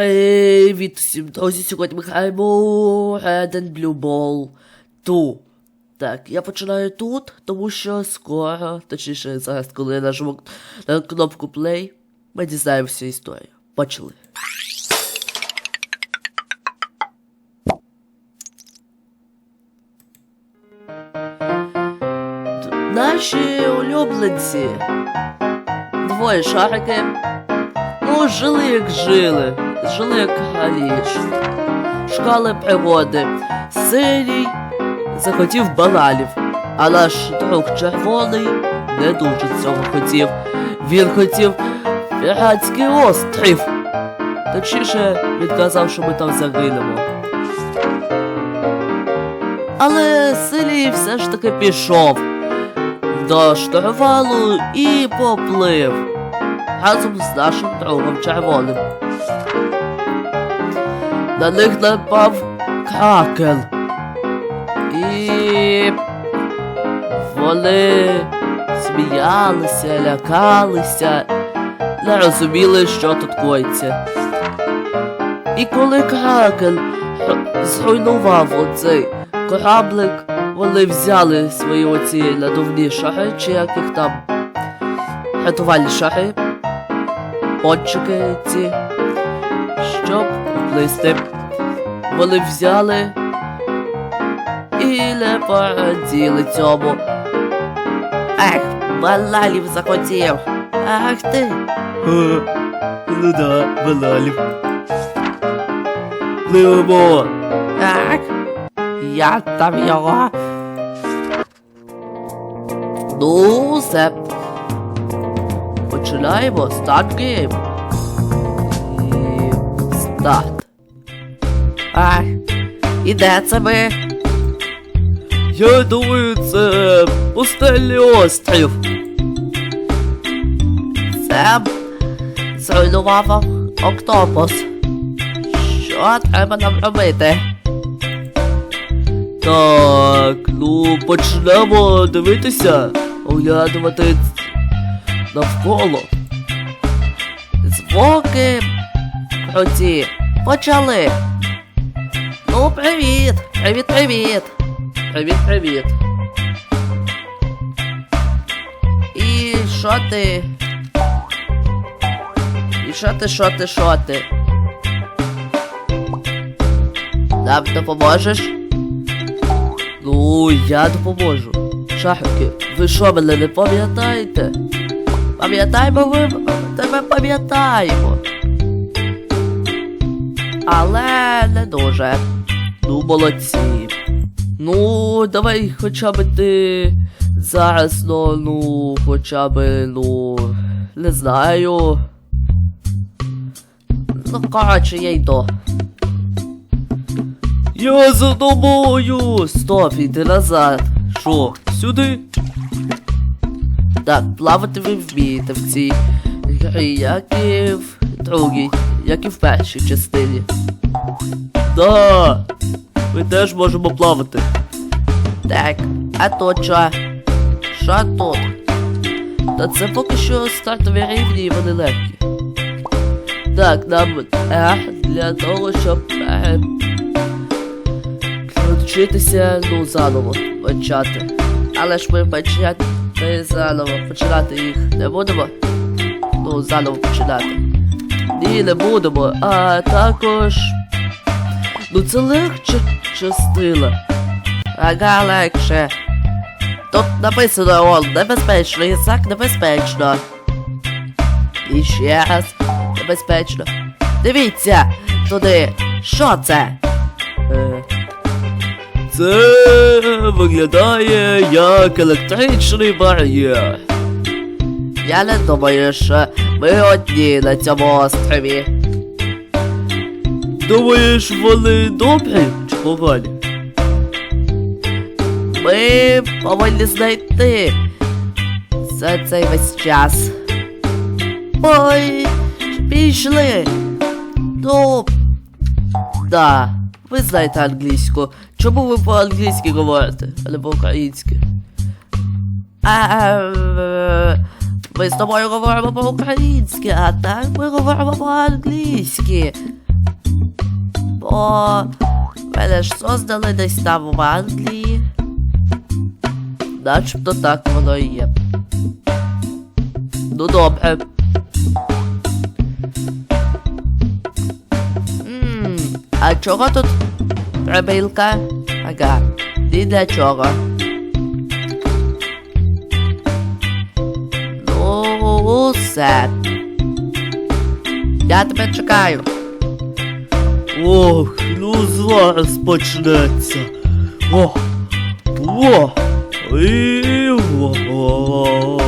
Привіт всім, друзі! Сьогодні ми граємо Red and Blue Ball 2. Так, я починаю тут, тому що скоро, точніше зараз, коли я нажму на кнопку play, ми дізнаємо всю історію. Почали. Наші улюбленці. Двоє шарики. Ну, жили як жили, жили як галіш. Шукали пригоди. Синій захотів баналів, а наш друг червоний не дуже цього хотів. Він хотів піратський острів. Точніше, він казав, що ми там загинемо. Але Силій все ж таки пішов до штурвалу і поплив разом з нашим другом червоним. На них напав кракен. І вони сміялися, лякалися, не розуміли, що тут коїться. І коли кракен зруйнував оцей кораблик, вони взяли свої оці надувні шари, чи як їх там рятувальні шари, пончики ці, щоб плисти. Вони взяли і не пораділи цьому. Ех, балалів захотів. Ах ти. Ну да, балалів. Пливемо. Ах, я там його. Ну, все. Починаємо старт гейм. І старт. Ах, і де це ми? Я думаю, це пустельний острів. Це зруйнував октопус. Що треба нам робити? Так, ну почнемо дивитися, оглядувати навколо. Звуки круті. Почали. Ну, привіт! Привіт, привіт! Привіт, привіт. І що ти? І що ти, що ти, що ти? Нам допоможеш? Ну, я допоможу. Шахики, ви що мене не пам'ятаєте? Пам'ятаємо ви тебе пам'ятаємо. Але не дуже. Ну, молодці. Ну, давай хоча б ти зараз, ну, ну, хоча б, ну, не знаю. Ну, коротше, я йду. Я за тобою! Стоп, іди назад. Що, сюди? Так, плавати ви вмієте в цій як і в другій, як і в першій частині. Да, ми теж можемо плавати. Так, а то що? Що тут? Та це поки що стартові рівні вони легкі. Так, нам е, для того, щоб е, вчитися, ну, заново почати. Але ж ми почати заново починати їх не будемо. Ну, заново починати. Ні, не будемо, а також. Ну це легче частина. Ага, легше. Тут написано он, небезпечно, Ісак небезпечно. І ще раз небезпечно. Дивіться туди. Що це? Е, це виглядає як електричний бар'єр. Я не думаю, що ми одні на цьому острові. Думаєш, вони добрі чи погані? Ми повинні знайти за цей весь час. Ой, пішли. Ну, да, ви знаєте англійську. Чому ви по-англійськи говорите, а не по-українськи? Ми з тобою говоримо по-українськи, а так ми говоримо по-англійськи. то мене ж создали десь там в Англії. Начебто так воно і є. Ну добре. А чого тут прибилка? Ага, ні для чого. Ну, все. Я тебе чекаю. Ох, ну зараз почнеться. О, о, і о.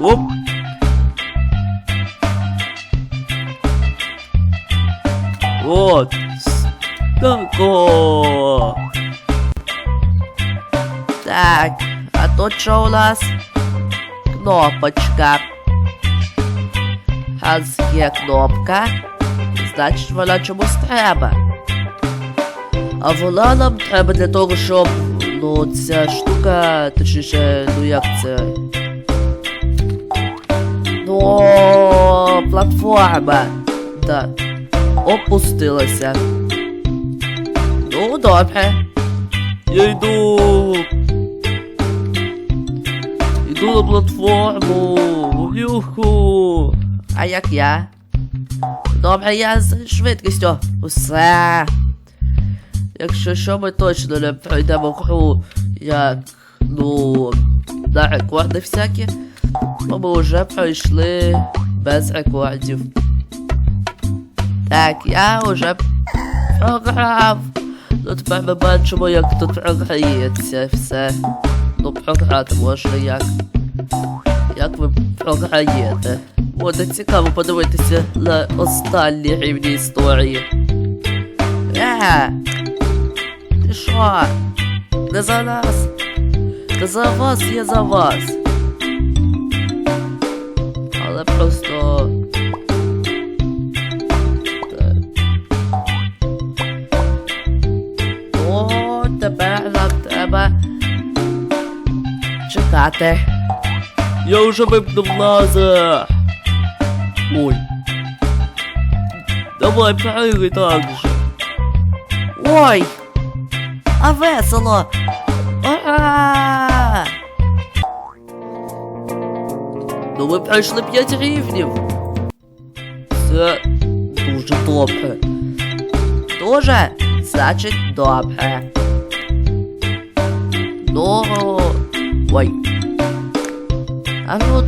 Оп. От. Тако. Так, а тут що у нас? Кнопочка. Раз є кнопка, значить вона чомусь треба. А вона нам треба для того, щоб. Ну, ця штука, точніше, ну як це. Ну, платформа. Да. Опустилася. Ну, добре. Я йду. Йду на платформу. Юху. А як я? Добре, я з швидкістю. Усе. Якщо що, ми точно не пройдемо гру, як, ну, на рекорди всякі, то ми вже пройшли без рекордів. Так, я вже програв. Ну тепер ми бачимо, як тут програється все. Ну, програти можна як. Як ви програєте. Буде цікаво подивитися на останні рівні історії. Е! Ти що? Не за нас? Не за вас, я за вас. Але просто. Чекати. Я вже випнув лазер. Ой. Давай прыгай так же. Ой! А весело! Ура! Ну ми пройшли 5 рівнів. Це дуже добре. Дуже? Значить добре. Ну. Ой. А ну,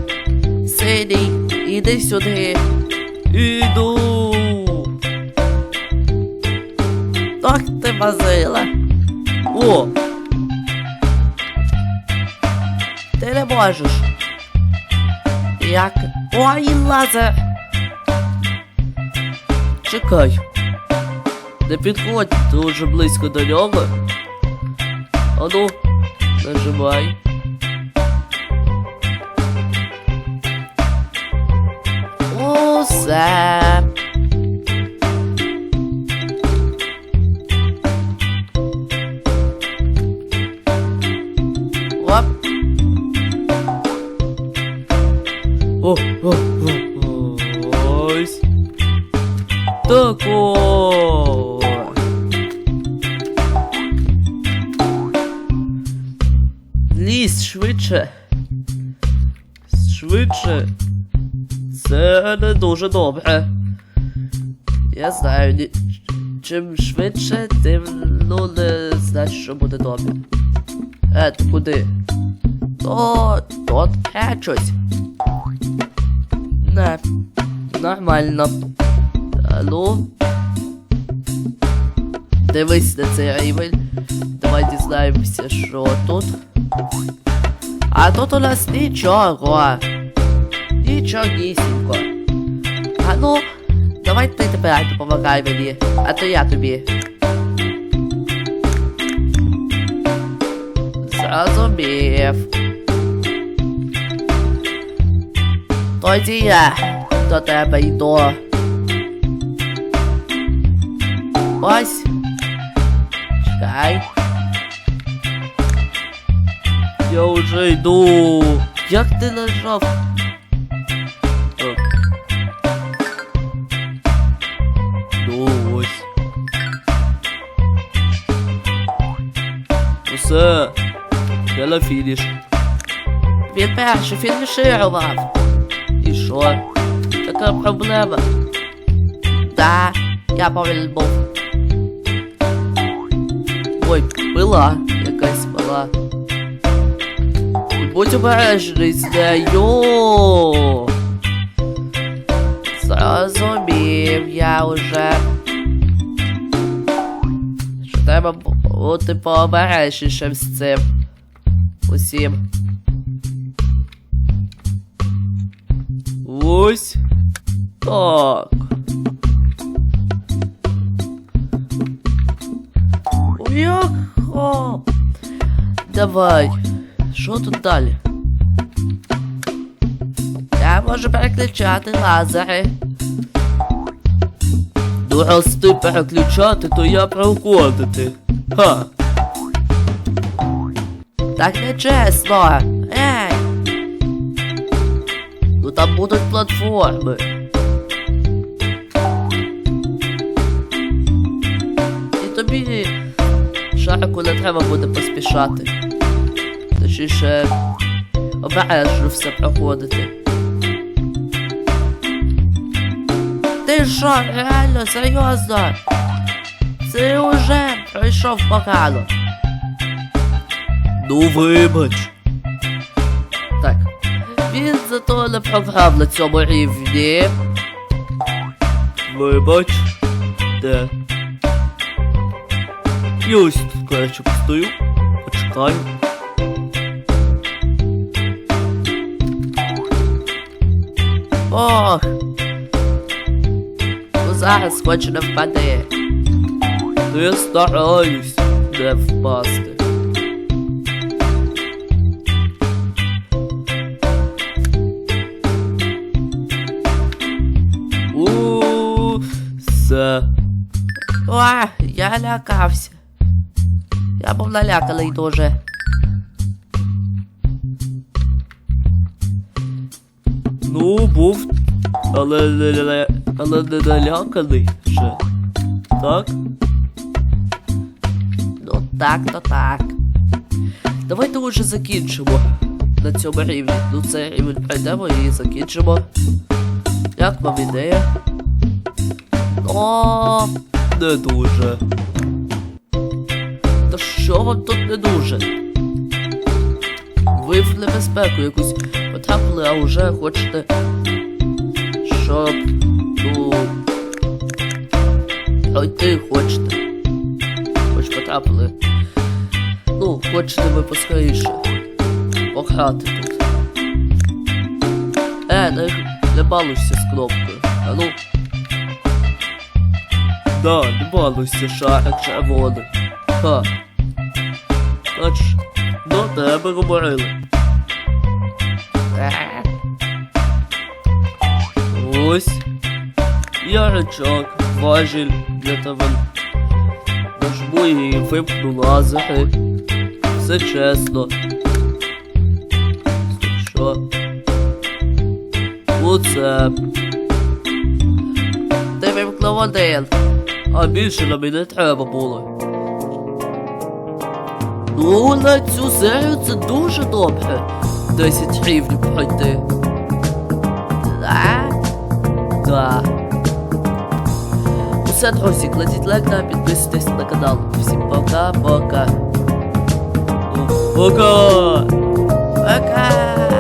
синій, іди сюди. Іду. Так ти базила. О! Ти не можеш. Як? Ой, лазер! Чекай. Не підходь дуже близько до нього. Ану, нажимай. Усе. Оп. О, о, о, ось. Тако. Лізь швидше. Швидше. Це не дуже добре. Я знаю, чим швидше, тим ну не значить, що буде добре. Е, ти куди? То тут щось. Не, нормально. А ну. Дивись на цей рівень. Давай дізнаємося, що тут. А тут у нас нічого. Нічогісінько. А ну, давай ти тепер допомагай мені, а то я тобі. Зрозумів. Тоді я до тебе йду. Ось. Чекай. Я вже йду. Як ти нажав? на фініш. Він перший фінішував. І що? Така проблема. Да, я повинен був. Ой, пила. Якась пила. Будь обережний з нею. Зрозумів я уже. Що треба бути пообережнішим з цим. Усім. Ось. Так. О. Давай. Що тут далі? Я можу переключати лазери. Ну, раз ти переключати, то я проходити. Ха. Так не чесно. Ей. Ну там будуть платформи. І тобі шарику не треба буде поспішати. Точніше, обережно все проходити. Ти що, реально, серйозно? Це уже пройшов погано. Ну вибач. Так. Він зато не програв на цьому рівні. Вибач. Де? І ось тут, коротше, постою. Почекаю. Ох. Ну зараз хоч не впаде. Ну я стараюсь не впасти. Все. О, я лякався. Я був наляканий дуже. Ну, був, але не, але не наляканий ще. Так? Ну так, то так. Давайте уже закінчимо на цьому рівні. Ну це рівень пройдемо і закінчимо. Як вам ідея? О, не дуже. Та що вам тут не дуже? Ви в небезпеку якусь потрапили, а вже хочете, щоб, ну, пройти хочете. Хоч потрапили. Ну, хочете ви поскоріше пограти тут. Е, не, не балуйся з кнопкою. А ну. Да, не балуйся, шарик червоний. Ха. Бачиш, до тебе говорили. Ось. Яричок, важіль для тебе. Нажму і вимкну лазери. Все чесно. Що? Оце. Ти вимкнув один. А більше нам і не треба було. Ну, на цю серію це дуже добре. 10 рівнів пройти. Да? Да. Усе, друзі, кладіть лайк та підписуйтесь на канал. Всім пока-пока. Пока! Пока!